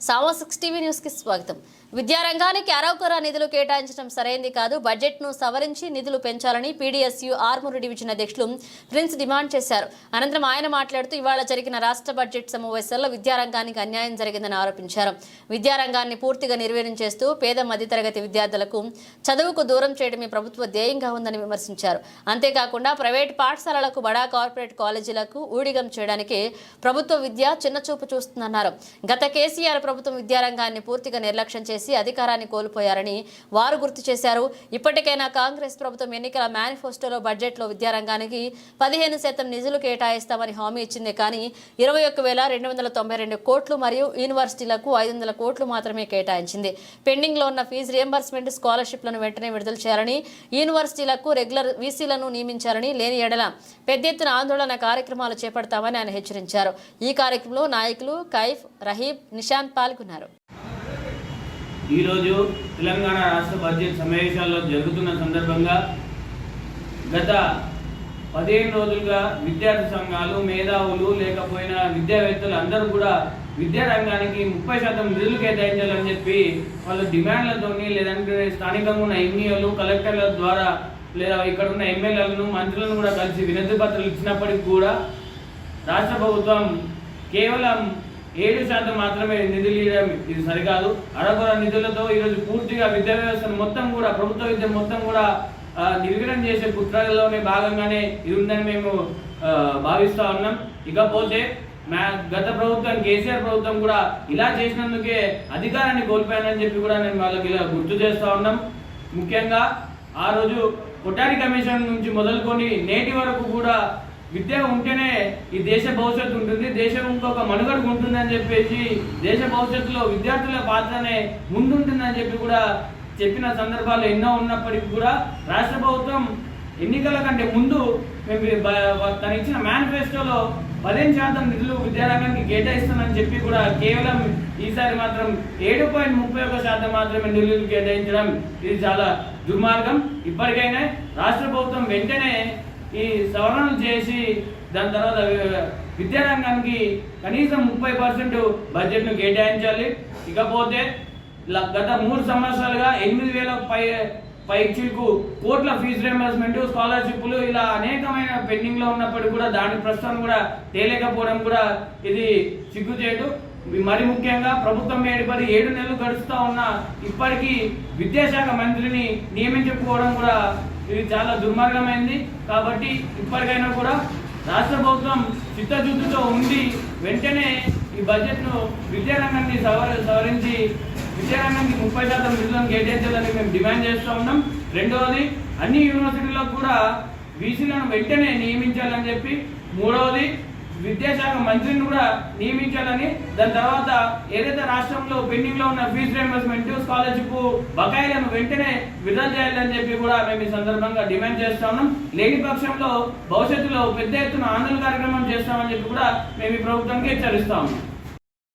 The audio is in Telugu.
సావా సిక్స్ టీవీ న్యూస్కి స్వాగతం. విద్యారంగానికి అరవకొర నిధులు కేటాయించడం సరైంది కాదు. బడ్జెట్ను సవరించి నిధులు పెంచాలని పీడీఎస్యు ఆర్మూరు డివిజన్ అధ్యక్షులు ప్రిన్స్ డిమాండ్ చేశారు. అనంతరం ఆయన మాట్లాడుతూ ఇవాళ జరిగిన రాష్ట్ర బడ్జెట్ సమావేశాల్లో విద్యారంగానికి అన్యాయం జరిగిందని ఆరోపించారు. విద్యారంగాన్ని పూర్తిగా నిర్వీర్యం చేస్తూ పేద మధ్యతరగతి విద్యార్థులకు చదువుకు దూరం చేయడమే ప్రభుత్వ ధ్యేయంగా ఉందని విమర్శించారు. అంతేకాకుండా ప్రైవేట్ పాఠశాలలకు బడా కార్పొరేట్ కాలేజీలకు ఊడిగం చేయడానికి ప్రభుత్వ విద్య చిన్నచూపు చూస్తుందన్నారు. గత కేసీఆర్ ప్రభుత్వం విద్యారంగాన్ని పూర్తిగా నిర్లక్ష్యం చేసి అధికారాన్ని కోల్పోయారని వారు గుర్తు చేశారు. ఇప్పటికైనా కాంగ్రెస్ ప్రభుత్వం ఎన్నికల మేనిఫెస్టోలో బడ్జెట్లో విద్యారంగానికి పదిహేను శాతం నిధులు కేటాయిస్తామని హామీ ఇచ్చింది. కానీ ఇరవై ఒక్క వేల రెండు వందల తొంభై రెండు కోట్లు మరియు యూనివర్సిటీలకు ఐదు వందల కోట్లు మాత్రమే కేటాయించింది. పెండింగ్లో ఉన్న ఫీజు రియంబర్స్మెంట్ స్కాలర్షిప్లను వెంటనే విడుదల చేయాలని యూనివర్సిటీలకు రెగ్యులర్ వీసీలను నియమించాలని లేని ఎడల పెద్ద ఎత్తున ఆందోళన కార్యక్రమాలు చేపడతామని ఆయన హెచ్చరించారు. ఈ కార్యక్రమంలో నాయకులు కైఫ్ రహీబ్ నిషాంత్ పాల్గొన్నారు. ఈరోజు తెలంగాణ రాష్ట్ర బడ్జెట్ సమావేశాల్లో జరుగుతున్న సందర్భంగా గత పదిహేను రోజులుగా విద్యార్థి సంఘాలు మేధావులు లేకపోయినా విద్యావేత్తలు అందరూ కూడా విద్యారంగానికి ముప్పై శాతం నిధులు కేటాయించాలని చెప్పి వాళ్ళ డిమాండ్లతోని లేదంటే స్థానికంగా ఉన్న ఎంఈఓలు కలెక్టర్ల ద్వారా లేదా ఇక్కడ ఉన్న ఎమ్మెల్యేలను మంత్రులను కూడా కలిసి వినతి పత్రాలు ఇచ్చినప్పటికీ కూడా రాష్ట్ర ప్రభుత్వం కేవలం ఏడు శాతం మాత్రమే నిధులు ఇవ్వడం ఇది సరికాదు. అరకొర నిధులతో ఈరోజు పూర్తిగా విద్యా వ్యవస్థను మొత్తం కూడా ప్రభుత్వ విద్య మొత్తం కూడా ఆ, నిర్వీర్యం చేసే కుట్రలోనే భాగంగానే ఇది ఉందని మేము భావిస్తూ ఉన్నాం. ఇకపోతే మా గత ప్రభుత్వం కేసీఆర్ ప్రభుత్వం కూడా ఇలా చేసినందుకే అధికారాన్ని కోల్పోయానని చెప్పి కూడా నేను వాళ్ళకి ఇలా గుర్తు చేస్తూ ఉన్నాం. ముఖ్యంగా ఆ రోజు కొట్టారి కమిషన్ నుంచి మొదలుకొని నేటి వరకు కూడా విద్య ఉంటేనే ఈ దేశ భవిష్యత్తు ఉంటుంది. దేశం ఇంకొక మనుగడ ఉంటుంది అని చెప్పేసి దేశ భవిష్యత్తులో విద్యార్థుల పాత్రనే ముందుంటుందని చెప్పి కూడా చెప్పిన సందర్భాలు ఎన్నో ఉన్నప్పటికీ కూడా రాష్ట్ర ప్రభుత్వం ఎన్నికల కంటే ముందు మేము తను ఇచ్చిన మేనిఫెస్టోలో పదిహేను శాతం నిధులు విద్యారంగానికి కేటాయిస్తానని చెప్పి కూడా కేవలం ఈసారి మాత్రం ఏడు పాయింట్ ముప్పై ఒక శాతం మాత్రమే నిధులు కేటాయించడం ఇది చాలా దుర్మార్గం. ఇప్పటికైనా రాష్ట్ర ప్రభుత్వం వెంటనే ఈ సవరణలు చేసి దాని తర్వాత విద్యారంగానికి కనీసం ముప్పై పర్సెంట్ బడ్జెట్ను కేటాయించాలి. ఇకపోతే గత మూడు సంవత్సరాలుగా ఎనిమిది వేల పై పైచీలకు కోట్ల ఫీజు రియంబర్స్మెంట్ స్కాలర్షిప్లు ఇలా అనేకమైన పెండింగ్లో ఉన్నప్పటికీ కూడా దాని ప్రస్తుతం కూడా తేలేకపోవడం కూడా ఇది సిగ్గుచేటు. ఇవి మరి ముఖ్యంగా ప్రభుత్వం ఏడుపడి ఏడు నెలలు గడుస్తూ ఉన్న ఇప్పటికీ విద్యాశాఖ మంత్రిని నియమించకపోవడం కూడా ఇది చాలా దుర్మార్గమైంది. కాబట్టి ఇప్పటికైనా కూడా రాష్ట్ర ప్రభుత్వం చిత్తశుద్ధితో ఉండి వెంటనే ఈ బడ్జెట్ను విద్యారంగాన్ని సవర సవరించి విద్యారంగానికి ముప్పై శాతం నిధులను కేటాయించాలని మేము డిమాండ్ చేస్తూ ఉన్నాం. రెండవది అన్ని యూనివర్సిటీలకు కూడా బీసీలను వెంటనే నియమించాలని చెప్పి. మూడవది విద్యాశాఖ మంత్రిని కూడా నియమించాలని దాని తర్వాత ఏదైతే రాష్ట్రంలో పెండింగ్లో ఉన్న ఫీజు రియంబర్స్మెంట్ స్కాలర్షిప్ బకాయిలను వెంటనే విడుదల చేయాలని చెప్పి కూడా మేము ఈ సందర్భంగా డిమాండ్ చేస్తా ఉన్నాం. లేని పక్షంలో భవిష్యత్తులో పెద్ద ఎత్తున ఆందోళన కార్యక్రమం చేస్తామని చెప్పి కూడా మేము ఈ ప్రభుత్వానికి హెచ్చరిస్తా ఉన్నాం.